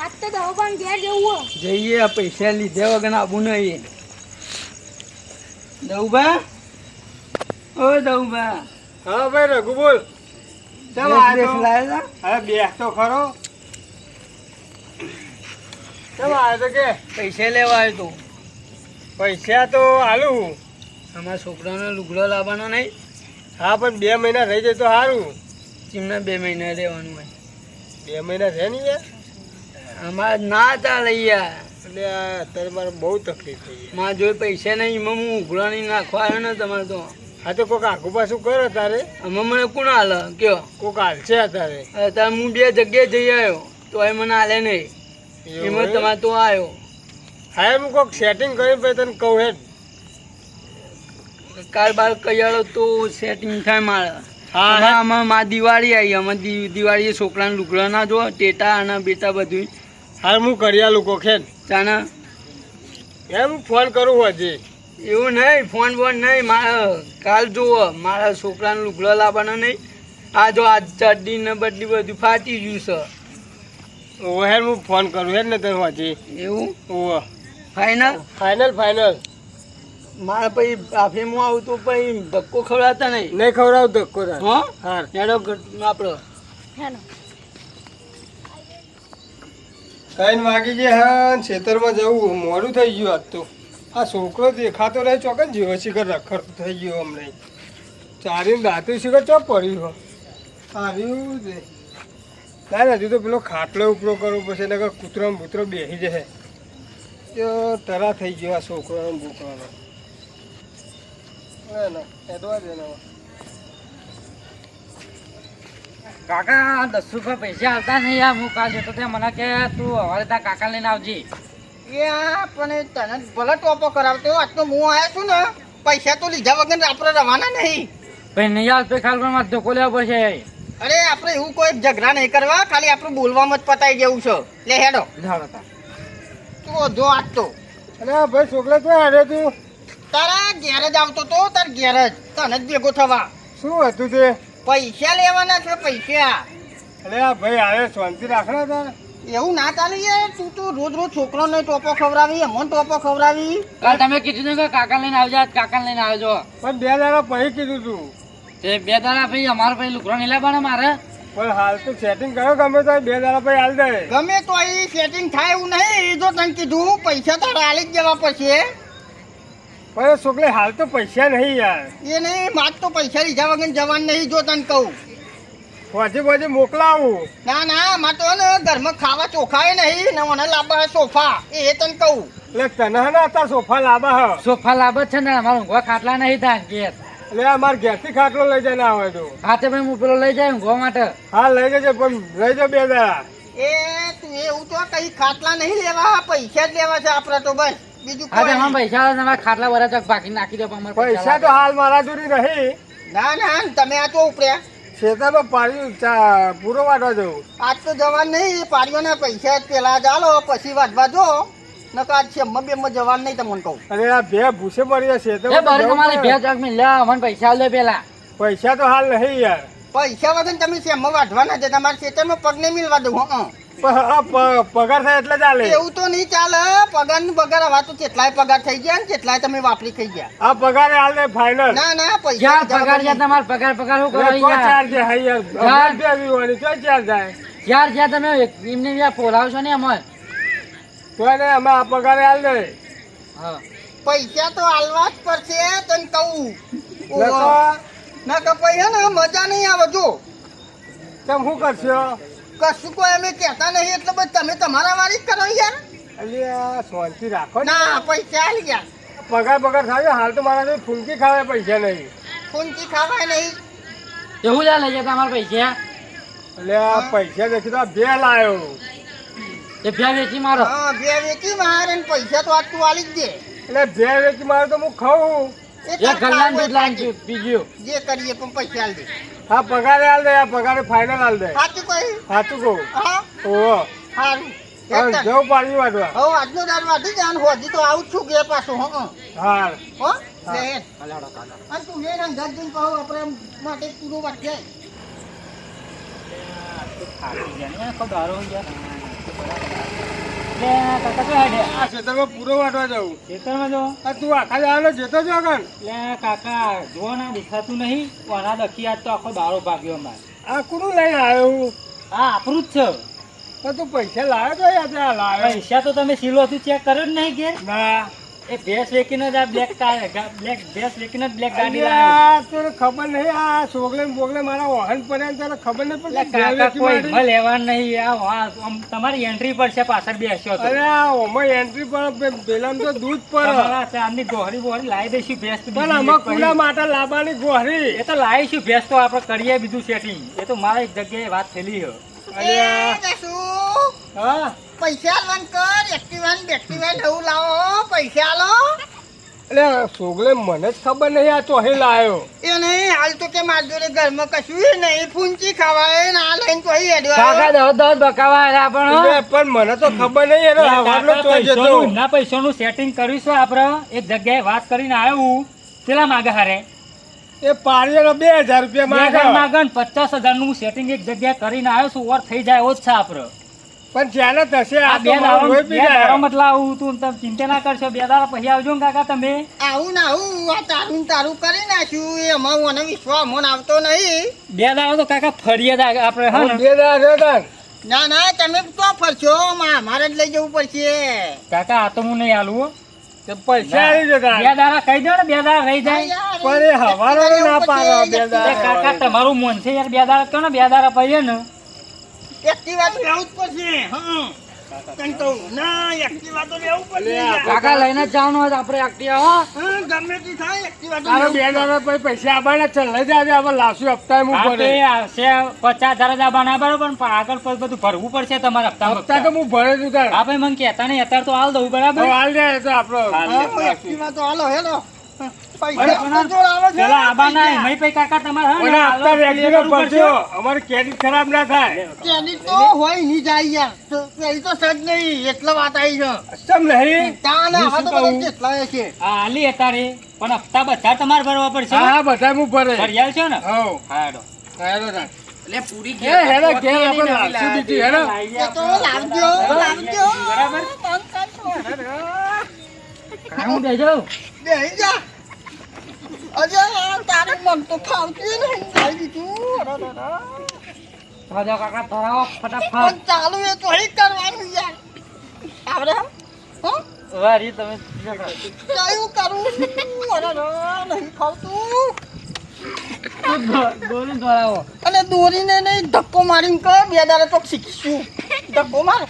આજ તો દવાખાને ઘેર જવું જઈએ પૈસા લીધે વગર આવું નહીં. દઉબા ઓ દઉબા હા ભાઈ રઘુ બોલ. ચાલ આવ્યો અરે બેસ તો? ખરો. કેમ આવ્યો તો કે. પૈસા લેવા આવ્યો તો. પૈસા તો હાલું અમારા છોકરાનો લુગડો લાવવાનો નહીં. હા પણ બે મહિના રહી જાય તો સારું ચીમના બે મહિના રહેવાનું હોય. બે મહિના છે નહીં યાર અમારે ના ચાલે યાર. એટલે અત્યારે મારે બહુ તકલીફ થઈ મારા જોઈ પૈસા નહીં એમાં હું ઉઘરાણી નાખવા આવ્યો ને તમારે તો. હા તો કોઈક આખું પાછું કરો તારે આમાં મને કોણ હાલે કયો? કોઈક હાલશે તારે અત્યારે હું બે જગ્યાએ જઈ આવ્યો તો એ મને હાલે નહીં. એમાં તમારે તો આવ્યો. હા હું કોઈક સેટિંગ કરી પછી તને કહું હેડ. કાલ બાર કયાળો તો સેટિંગ થાય મારે. હા, આમાં માં દિવાળી આવી આમાં દિવાળીએ છોકરાને લુગડા ના જો ટેટા અને બેટા બધું હા હું કર્યા લોકો કોક ચાના એમ હું ફોન કરું હજી. એવું નહીં ફોન બોન નહીં મારે કાલ જુઓ મારા છોકરાને લુગડો લાવવાનો નહીં. આ જો આ ચડ્ડી ને બડ્ડી બધું ફાટી ગયું છે. ઓ હેર હું ફોન કરું હેડ ને તને હજી. એવું? ઓ ફાઇનલ ફાઇનલ ફાઇનલ મારે પછી આફેમો આવું તો પછી ધક્કો ખવડાવતા નહીં. નહીં ખવડાવ ધક્કો હા? હા હેડો આપણો આપણો. હેલો. કઈ વાગી ગયા, હા છેતરમાં જવું, મોડું થઈ ગયું આજ તો. આ છોકરો દેખાતો રહે ચોક્કસ જીવો શિખર રખડતો થઈ ગયો અમને ચારીને દાંતું શિખર ચોપ પડ્યું આવ્યું છે. ના હજુ તો પેલો ખાટલો ઉપરો કરવો પડશે, નકર કૂતરો ને બૂતરો બેસી જશે. તો તરા થઈ ગયો આ છોકરાનો ને બોકરાનો ના ના તો જ ના કાકા દસ રૂપિયા પૈસા આવતા નહીં યાર હું કાલ જતો ત્યાં. મને કે તું હવારે તારા કાકા લઈને આવજે. એ આ પણ તને ભલે ટોપો કરાવતો આજ તો હું આવ્યો છું ને પૈસા તો લીધા વગર આપણે રવાના નહીં. ભાઈ નહીં આવતો ખાલ પણ મારે ધોકો લેવો પડશે. અરે આપણે એવું કોઈ ઝઘડા નહીં કરવા ખાલી આપણે બોલવામાં જ પતાઈ જેવું છે. લે હેડો. જાડો તા. તું જો આજ તો. અરે ભાઈ છોકરા તો હેડે તું? તારા ઘેર જ આવતો તો તાર ઘેર જ. તને જ ભેગો થવા. શું હતું તે? પૈસા લેવાના છે પૈસા. અરે આ ભાઈ આવે શાંતિ રાખના તારે? એવું ના ચાલે યાર તું તો રોજ રોજ છોકરોને ટોપો ખવડાવી અમને ટોપો ખવડાવી. કાલ તમે કીધું ને કે કાકા લઈને આવજો કાકા લઈને આવજો. પણ બે દાડા પછી કીધું તું. તે બે દાડા ભાઈ અમારે પછી લુકરો નહીં લાવવાના મારે. પણ હાલ તો સેટિંગ કરો ગમે તો બે દાડા પછી હાલ દે. ગમે તો એ સેટિંગ થાય એવું નહીં જો તને કીધું પૈસા તારે હાલી જ જવા પડશે. પણ છોકરે હાલ તો પૈસા નહીં યાર. એ નહીં માર તો પૈસા લીધા વગર જવાનું નહીં જો તને કહું. પછી પછી મોકલાવું. ના ના માર તો ને ઘરમાં ખાવા ચોખાય નહીં ને મને લાવવા સોફા. એ તને કહું. એટલે તને હે ને અત્યારે સોફા લાવવા હ. સોફા લાભ છે ને અમારે ઊંઘવા ખાટલા નહીં થાય ઘેર. એટલે આ ઘેરથી ખાટલો લઈ જાય ના આવે તો હાથે ભાઈ હું પેલો લઈ જાય ઊંઘવા માટે. હા લઈ જજે પણ લઈ જાઓ બે દાડા. એ તું એવું તો કઈ ખાટલા નહીં લેવા પૈસા જ લેવા છે આપણે તો બસ. બીજું હા પૈસા તમારા ખાટલા વરા ચક બાકી નાખી દો અમારે પૈસા તો હાલ મારા જોડી નહીં ના ના તમે આ તો ઉપર્યા ખેતરમાં પાડ્યું પૂરો વાટવા જવું. આજ તો જવાનું નહીં ને પૈસા પેલા ચાલો પછી વાંચવા જો. નકર આજ શેમમાં બેમમાં જવાનું નહીં તમને કહું. અરે આ બે ભૂસે એ બરે તમારી બે ચોકમાં લે અમને પૈસા લે પેલા. પૈસા તો હાલ નહીં યાર. પૈસા વગર તમે શેમમાં વાટવાના છે તમારે ખેતરમાં પગ નહીં મિલવા દઉં હં. પગાર થાય એટલે ચાલે એવું તો નહીં ચાલે. પગારનું પગાર હવા તો કેટલાય પગાર થઈ ગયા ને કેટલાય તમે વાપરી ખાઈ ગયા. આ પગાર હાલ ને ફાઈનલ ના ના પૈસા પગાર જ્યાં તમારે પગાર પગાર હું કરો ચાર છે હાઈ યાર ચાર. બે આવી હોવાની, ચાર થાય જ્યાં જ્યાં તમે એમને જ્યાં પોલાવશો ને અમાર તો ને અમે આ પગાર હાલ દે. હા. પૈસા તો હાલવા જ પડશે તને કહું. ના કે પૈસા ને મજા નહીં આવે જો. તમે શું કરશો? કશું કોઈ અમે કહેતા નહીં એટલે બસ તમે તમારા વાળી જ કરો યાર. અલ્યા શાંતિ રાખો ને. પૈસા હાલ ગયા પગાર પગાર થાય હાલ તો મારા જોડે ફૂંકી ખાવાય પૈસા નહીં. ફૂલકી ખાવાય નહીં. એવું જા લઈ જાય તમારા પૈસા? એટલે આ પૈસા દેખી તો આ બે લાયો. એ બે વેચી મારો. હા બે વેચી મારે પૈસા તો આજ તું આલી જ દે. એટલે બે વેચી મારે તો હું ખાઉં. એક દૂધ લાઈન પીજ્યું જે કરીએ પણ પૈસા આલ દે. હા પગારે આલ દે આ પગારે ફાઇનલ આલ દે. સાચું કહી? સાચું કહું. હા? ઓ સારું હવે જવું પાણી વાટવા હો આજનો દાર વાટી જાન હોજી તો આવું છું કે પાછું હો હા. હો? લે તું કહું આપણે માટે પૂરો વાટ જાય આ ખેતરમાં પૂરો વાટવા જવું ખેતરમાં જો. આ તું આખા જવાનો જતો જો કાન લે કાકા જો ના દેખાતું નહીં કોના દખી આજ તો આખો દારો ભાગ્યો અમાર. આ કોનું લઈને આવ્યો આ આપણું જ છે. તો તું પૈસા લાવ્યો તો આ લાવ્યો પૈસા તો તમે સિલો ચેક કર્યો જ નહીં ઘેર. ના. એ ભેંસ વેકીને જ આ બ્લેક બ્લેક ભેંસ વેકીને જ બ્લેક ગાડી લાવ્યો. તને ખબર નહીં આ સોગલે બોગલે મારા વાહન પડ્યા તને ખબર નહીં પડતી કાકા કોઈ મારી. માં નહીં. આ તમારી એન્ટ્રી પડશે પાછળ બેસ્યો તો. અરે આ ઓમાં એન્ટ્રી પર પેલા તો દૂધ પર. ચાંદની ગોહરી બોહરી લાવી દઈશું ભેસ તો પણ આમાં માટે લાવવાની ગોહરી. એ તો લાવીશું ભેસ તો આપણે કરીએ બીજું સેટિંગ એ તો મારા એક જગ્યાએ વાત થયેલી છે દસુ, હા? પૈસા આલવાન કર એક્ટિવાન બેક્ટિવાન એવું લાવો પૈસા લો એટલે સોગલે મને જ ખબર નહીં આ ચોહી લાવ્યો એ નહીં હાલ તો કે માર જોડે ઘરમાં કશું નહીં ફૂંચી ખવાય ને આ લઈને તો અહીં કાકા દસ દસ બકાવા આયા પણ પણ મને તો ખબર નહીં એનો જતો. પૈસાનું- ના પૈસાનું સેટિંગ કરીશું આપણે એક જગ્યાએ વાત કરીને આવ્યું. કેટલા માગે હારે? એ પાડીનો બે હજાર રૂપિયા માંગે. માગે ને પચાસ હજારનું સેટિંગ એક જગ્યાએ કરીને આવ્યો છું ઓર થઈ જાય એવો જ છે આપણે. પણ જ્યારે થશે આ બે દાડા મતલબ આવું તું તમે ચિંતા ના કરશો બે દાડા પછી આવજો ને કાકા તમે. આવું ના આવું આ તારું તારું કરી નાખ્યું એમાં મને વિશ્વાસ મને આવતો નહીં. બે દાડા તો કાકા ફરીએ જ આપણે હા બે દાડા ના ના તમે તો ફરશો મા- મારે જ લઈ જવું પડશે. કાકા આ તો હું નહીં આલું હો. પૈસા આવી જતા. બે દાડા કહી દો ને બે દાડા રહી જાય. પણ એ હવારો ના પાડો બે દાડા. કાકા તમારું મન છે યાર બે દાડા કહો ને બે દાડા પડીએ ને. એક્ટિવા તો લેવું જ પડશે. હં. કંઈ તો ના એક્ટિવા તો લેવું પડશે. કાકા લઈને જ જવાનું હોય આપણે એક્ટિવા હો. ગમે તે થાય એક્ટિવા તો બે હજાર પછી પૈસા આવવાના છે લઈ જાજે આપણે લાવશું હપ્તા હું ભરે આવશે પચાસ હજાર જ આવવાના બરાબર પણ આગળ પછી બધું ભરવું પડશે તમારે હપ્તા હપ્તા તો હું ભરે છું તાર. હા મને કહેતા નહીં અત્યારે તો હાલ દઉં બરાબર? હાલ જાય તો આપણો એક્ટિવા તો હાલો હેલો. અમારે ખરાબ ના થાય. તેની તો હોય નહીં જાય યાર. તો સજ નહીં એટલે વાત આવી છે. સમ નહીં તો છે. હાલી પણ હપ્તા બધા તમારે ભરવા પડશે? હા હા બધા હું ભરે. છો ને? હઉ. હા હેડો. હેડો એટલે પૂરી એ હેડો ઘેર આપણે લાવશું બીજું હેડો. તો લાવજો લાવજો. બરાબર. હું બેજો. બેહી જા. અજય તારું મન તો ફાવતું નહીં. ખાઈ દીધું અરે, અરે, અરે. રાજા કાકા ધરાવો ફટાફટ ચાલુ એ તો અહીં કરવાનું યાર. આવડે એમ? હં? વારી તમે કયું કરું. અરે, અરે, નહીં ફાવતું. દોરી ધરાવો અને દોરીને નહીં ધક્કો મારીને કર. બે દાડા તો શીખીશું. ધક્કો માર.